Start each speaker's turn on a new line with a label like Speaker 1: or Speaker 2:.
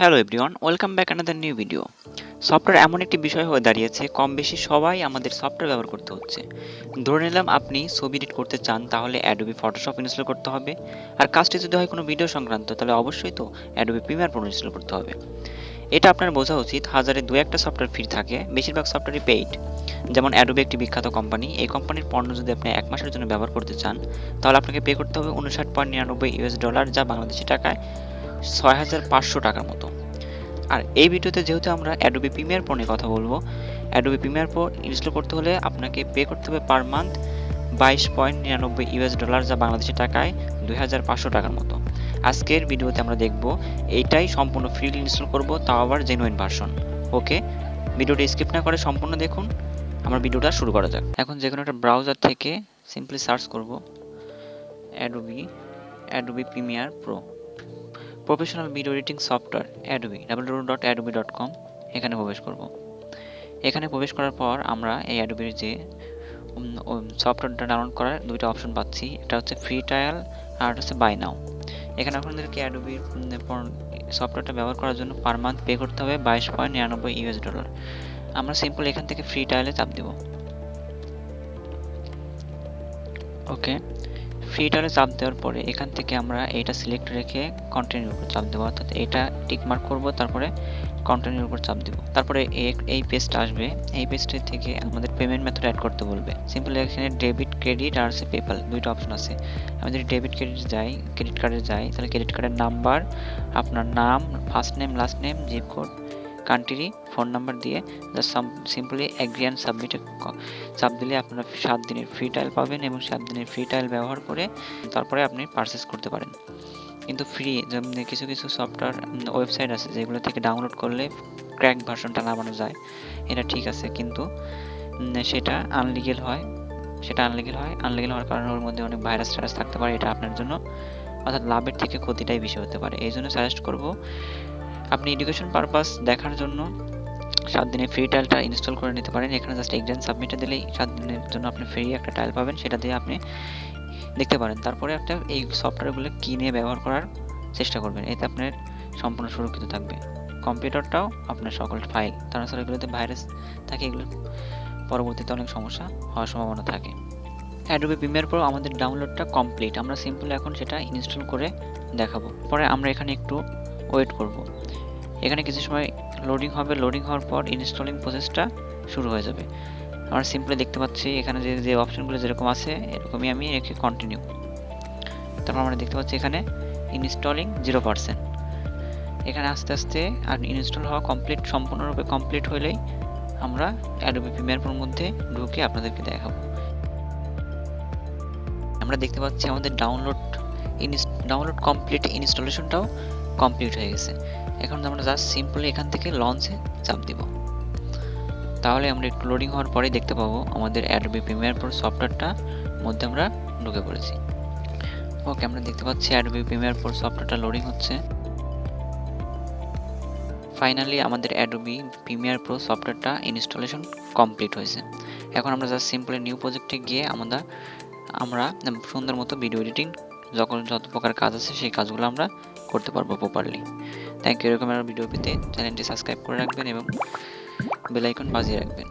Speaker 1: Hello everyone welcome back another new video software এমন একটি বিষয় হয়ে দাঁড়িয়েছে, কম বেশি সবাই আমাদের সফটওয়্যার ব্যবহার করতে হচ্ছে। ধরে নিলাম আপনি ছবি এডিট করতে চান, তাহলে অ্যাডোবি ফটোশপ ইনস্টল করতে হবে। আর কাজটি যদি হয় কোনো ভিডিও সংক্রান্ত, তাহলে অবশ্যই তো অ্যাডোবি প্রিমিয়ার প্রো ইনস্টল করতে হবে। এটা আপনার বোঝা উচিত, হাজারে দু একটা সফটওয়্যার ফ্রি থাকে, বেশিরভাগ সফটওয়্যারই পেইড যেমন অ্যাডোবি একটি বিখ্যাত কোম্পানি এই কোম্পানির পণ্য যদি আপনি এক মাসের জন্য ব্যবহার করতে চান, তাহলে আপনাকে পে করতে হবে উনষাট পয়েন্ট নিরানব্বই ইউএস ডলার যা বাংলাদেশি টাকায়। ছয় হাজার পাঁচশো টাকার মতো। আর এই ভিডিওতে যেহেতু আমরা অ্যাডোবি প্রিমিয়ার প্রো নিয়ে কথা বলব অ্যাডোবি প্রিমিয়ার প্রো ইনস্টল করতে হলে আপনাকে পে করতে হবে পার মান্থ বাইশ পয়েন্ট নিরানব্বই ইউএস ডলার যা বাংলাদেশি টাকায় দুই হাজার পাঁচশো টাকার মতো। আজকের ভিডিওতে আমরা দেখব এইটাই সম্পূর্ণ ফ্রি ইনস্টল করব, তাও আবার জেনুইন ভার্সন ওকে? ভিডিওটি স্কিপ না করে সম্পূর্ণ দেখুন। আমার ভিডিওটা শুরু করা যাক। এখন যে কোনো একটা ব্রাউজার থেকে সিম্পলি সার্চ করব Adobe Adobe Premiere Pro professional video editing software Adobe W dot Adobe dot com এখানে প্রবেশ করব। এখানে প্রবেশ করার পর আমরা এই অ্যাডোবির যে সফটওয়্যারটা ডাউনলোড করার দুইটা অপশন পাচ্ছি। এটা হচ্ছে ফ্রি ট্রায়াল আর হচ্ছে বাই নাও এখানে আপনাদেরকে অ্যাডোবির সফটওয়্যারটা ব্যবহার করার জন্য পার মান্থ পে করতে হবে বাইশ পয়েন্ট নিরানব্বই ইউএস ডলার। আমরা সিম্পল এখান থেকে ফ্রি ট্রায়ালে চাপ দেব। ওকে ফ্রি ট্রায়ালে চাপ দেওয়ার পরে এখান থেকে আমরা এটা সিলেক্ট রেখে কন্টিনিউর উপর চাপ দেবো। অর্থাৎ এটা টিক মার্ক করব, তারপরে কন্টিনিউর উপর চাপ দেবো। তারপরে এই পেজটা আসবে। এই পেজটা থেকে আমাদের পেমেন্ট মেথড অ্যাড করতে বলবে। সিম্পল এখানে ডেবিট ক্রেডিট আর আছে পেপাল দুইটা অপশন আছে। আমি যদি ডেবিট ক্রেডিট যাই ক্রেডিট কার্ডে যাই, তাহলে ক্রেডিট কার্ডের নাম্বার আপনার নাম first name last name zip code country phone number দিয়ে সিম্পলি অ্যাগ্রি অ্যান্ড সাবমিটে চাপ দিলে আপনারা সাত দিনের ফ্রি ট্রায়াল পাবেন এবং সাত দিনের ফ্রি ট্রায়াল ব্যবহার করে তারপরে আপনি পারচেস করতে পারেন। কিন্তু ফ্রি কিছু কিছু সফটওয়্যার ওয়েবসাইট আছে যেগুলো থেকে ডাউনলোড করলে ক্র্যাক ভার্সনটা নামানো যায়, এটা ঠিক আছে। কিন্তু সেটা আনলিগেল হয়, সেটা আনলিগেল হয়। আনলিগেল হওয়ার কারণে ওর মধ্যে অনেক ভাইরাস টাইরাস থাকতে পারে, এটা আপনার জন্য অর্থাৎ লাভের থেকে ক্ষতিটাই বেশি হতে পারে। এই জন্য সাজেস্ট করব আপনি এডুকেশন পারপাস দেখার জন্য সাত দিনের ফ্রি ট্রায়ালটা ইনস্টল করে নিতে পারেন। এখানে জাস্ট এক্সাম সাবমিটে দিলেই সাত দিনের জন্য আপনি ফ্রি একটা ট্রায়াল পাবেন, সেটা দিয়ে আপনি দেখতে পারেন। তারপরে একটা এই সফটওয়্যারগুলো কিনে ব্যবহার করার চেষ্টা করবেন। এতে আপনার সম্পূর্ণ সুরক্ষিত থাকবে। কম্পিউটারটাও আপনার সকল ফাইল তার তাছাড়া এগুলোতে ভাইরাস থাকে, এগুলো পরবর্তীতে অনেক সমস্যা হওয়ার সম্ভাবনা থাকে। অ্যাডোবি প্রিমিয়ার প্রো আমাদের ডাউনলোডটা কমপ্লিট আমরা সিম্পল এখন সেটা ইনস্টল করে দেখাবো। পরে আমরা এখানে একটু ওয়েট করব। এখানে কিছু সময় লোডিং হবে। লোডিং হওয়ার পর ইনস্টলিং প্রসেসটা শুরু হয়ে যাবে। আমরা সিম্পলি দেখতে পাচ্ছি এখানে যে যে অপশনগুলো যেরকম আছে, এরকমই আমি রেখে কন্টিনিউ তারপর আমরা দেখতে পাচ্ছি এখানে ইনস্টলিং জিরো পার্সেন্ট এখানে আস্তে আস্তে আর ইনস্টল হওয়া কমপ্লিট সম্পূর্ণরূপে কমপ্লিট হলেই আমরা অ্যাডোবি প্রিমিয়ার প্রোর মধ্যে ঢুকে আপনাদেরকে দেখাবো। আমরা দেখতে পাচ্ছি আমাদের ডাউনলোড ইনস্ট ডাউনলোড কমপ্লিট ইনস্টলেশনটাও কমপ্লিট হয়ে গেছে। এখন আমরা জাস্ট সিম্পলি এখান থেকে লঞ্চে চাপ দিব। তাহলে আমরা একটু লোডিং হওয়ার পরেই দেখতে পাবো আমাদের অ্যাডোবি প্রিমিয়ার প্রো সফটওয়্যারটা মধ্যে আমরা ঢুকে পড়েছি। ওকে আমরা দেখতে পাচ্ছি অ্যাডোবি প্রিমিয়ার প্রো সফটওয়্যারটা লোডিং হচ্ছে। ফাইনালি আমাদের অ্যাডোবি প্রিমিয়ার প্রো সফটওয়্যারটা ইনস্টলেশন কমপ্লিট হয়েছে। এখন আমরা জাস্ট সিম্পলি নিউ প্রজেক্টে গিয়ে আমরা আমরা সুন্দর মতো ভিডিও এডিটিং যখন যত প্রকার কাজ আছে সেই কাজগুলো আমরা করতে পারব প্রপারলি থ্যাংক ইউ এরকম ভিডিও পেতে। চ্যানেলটি সাবস্ক্রাইব করে রাখবেন এবং বেলাইকন বাজিয়ে রাখবেন।